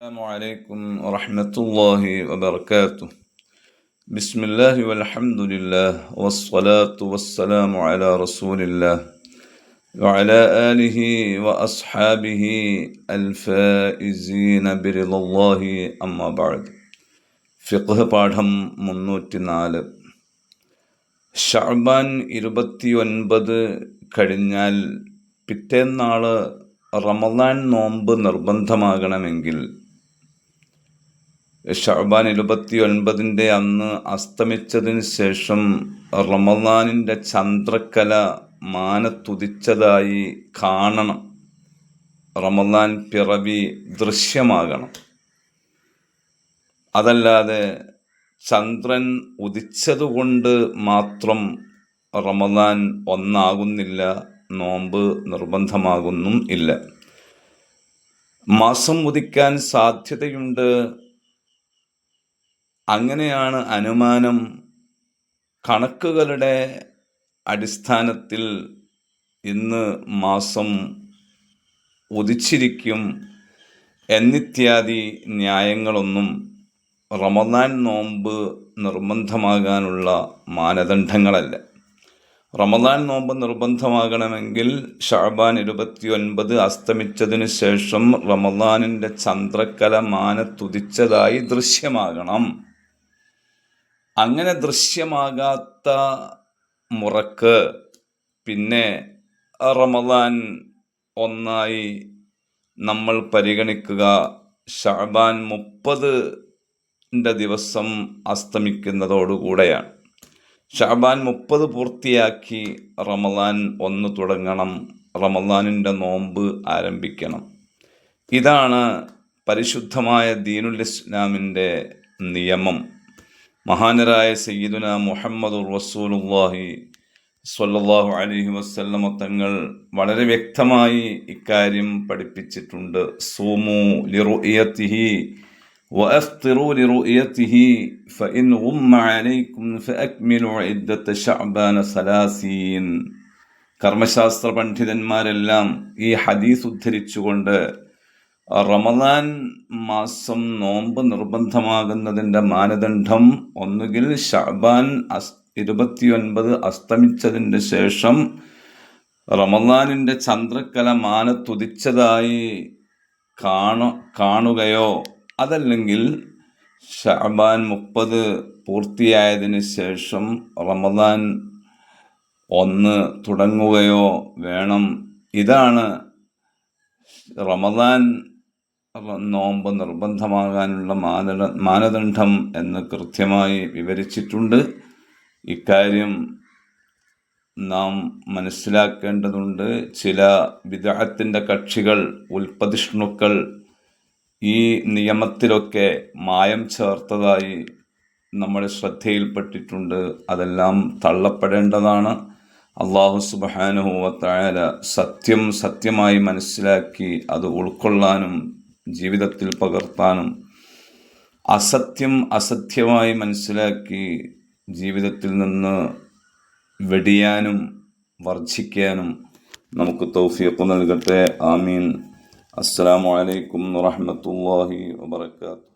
السلام عليكم ورحمة الله وبركاته بسم الله والحمد لله والصلاة والسلام على رسول الله وعلى آله وأصحابه الفائزين برضا الله أما بعد ഫിഖ് പാഠം മുന്നൂറ്റി നാല് ഷഅബാൻ ഇരുപത്തി ഒൻപത് കഴിഞ്ഞാൽ പിറ്റേന്നാള് റമദാൻ നോമ്പ് നിർബന്ധമാകണമെങ്കിൽ ഷഅബാൻ ഇരുപത്തി ഒൻപതിന്റെ അന്ന് അസ്തമിച്ചതിന് ശേഷം റമദാനിന്റെ ചന്ദ്രക്കല മാനത്തുതിച്ചതായി കാണണം. റമദാൻ പിറവി ദൃശ്യമാകണം. അതല്ലാതെ ചന്ദ്രൻ ഉദിച്ചതുകൊണ്ട് മാത്രം റമദാൻ ഒന്നാകുന്നില്ല നോമ്പ് നിർബന്ധമാകുന്നും ഇല്ല. മാസം ഉദിക്കാൻ സാധ്യതയുണ്ട് അങ്ങനെയാണ് അനുമാനം കണക്കുകളുടെ അടിസ്ഥാനത്തിൽ ഇന്ന് മാസം ഉദിച്ചിരിക്കും എന്നിത്യാദി ന്യായങ്ങളൊന്നും റമദാൻ നോമ്പ് നിർബന്ധമാകാനുള്ള മാനദണ്ഡങ്ങളല്ല. റമദാൻ നോമ്പ് നിർബന്ധമാകണമെങ്കിൽ ഷാബാൻ ഇരുപത്തി ഒൻപത് അസ്തമിച്ചതിന് ശേഷം റമദാനിന്റെ ചന്ദ്രക്കല മാനത്തുതിച്ചതായി ദൃശ്യമാകണം. അങ്ങനെ ദൃശ്യമാകാത്ത മുറക്ക് പിന്നെ റമദാൻ ഒന്നായി നമ്മൾ പരിഗണിക്കുക. ഷാബാൻ മുപ്പതിന്റെ ദിവസം അസ്തമിക്കുന്നതോടുകൂടെയാണ്. ഷാബാൻ മുപ്പത് പൂർത്തിയാക്കി റമദാൻ ഒന്ന് തുടങ്ങണം. റമദാനിന്റെ നോമ്പ് ആരംഭിക്കണം. ഇതാണ് പരിശുദ്ധമായ ദീനുൽ ഇസ്ലാമിന്റെ നിയമം. മഹാനരായ സയ്യിദുന മുഹമ്മദ് റസൂലുല്ലാഹി സ്വല്ലല്ലാഹു അലൈഹി വസല്ലമ തങ്ങൾ വളരെ വ്യക്തമായി ഇക്കാര്യം പഠിപ്പിച്ചിട്ടുണ്ട് സൂമു ലിറുഇയത്തിഹി وأفطروا لرؤيته فإن غم عليكم فأكملوا عدة شعبان ثلاثين കർമ്മശാസ്ത്ര പണ്ഡിതന്മാരെല്ലാം ഈ ഹദീസ് ഉദ്ധരിച്ചുകൊണ്ട് റമദാൻ മാസം നോമ്പ് നിർബന്ധമാകുന്നതിന്റെ മാനദണ്ഡം ഒന്നുകിൽ ഷാബാൻ അസ് ഇരുപത്തിയൊൻപത് അസ്തമിച്ചതിന്റെ ശേഷം റമദാനിന്റെ ചന്ദ്രക്കല മാനത്തുതിച്ചതായി കാണ കാണുകയോ അതല്ലെങ്കിൽ ഷഹബാൻ മുപ്പത് പൂർത്തിയായതിന് ശേഷം റമദാൻ ഒന്ന് തുടങ്ങുകയോ വേണം. ഇതാണ് റമദാൻ നോമ്പ് നിർബന്ധമാകാനുള്ള മാനദ മാനദണ്ഡം എന്ന് കൃത്യമായി വിവരിച്ചിട്ടുണ്ട്. ഇക്കാര്യം നാം മനസ്സിലാക്കേണ്ടതുണ്ട്. ചില വിദഹത്തിന്റെ കക്ഷികൾ ഉൽപ്പതിഷ്ണുക്കൾ ഈ നിയമത്തിലൊക്കെ മായം ചേർത്തതായി നമ്മുടെ ശ്രദ്ധയിൽപ്പെട്ടിട്ടുണ്ട്. അതെല്ലാം തള്ളപ്പെടേണ്ടതാണ്. അള്ളാഹു സുബാനുഹൂവത്തായ സത്യം സത്യമായി മനസ്സിലാക്കി അത് ഉൾക്കൊള്ളാനും ജീവിതത്തിൽ പകർത്താനും അസത്യം അസത്യമായി മനസ്സിലാക്കി ജീവിതത്തിൽ നിന്ന് വെടിയാനും വർജിക്കാനും നമുക്ക് തൗഫീഖ് നൽകട്ടെ. ആമീൻ. അസ്സാം വലൈക്കും വാഹമത്തല്ലാഹി വാബർക്കാത്തു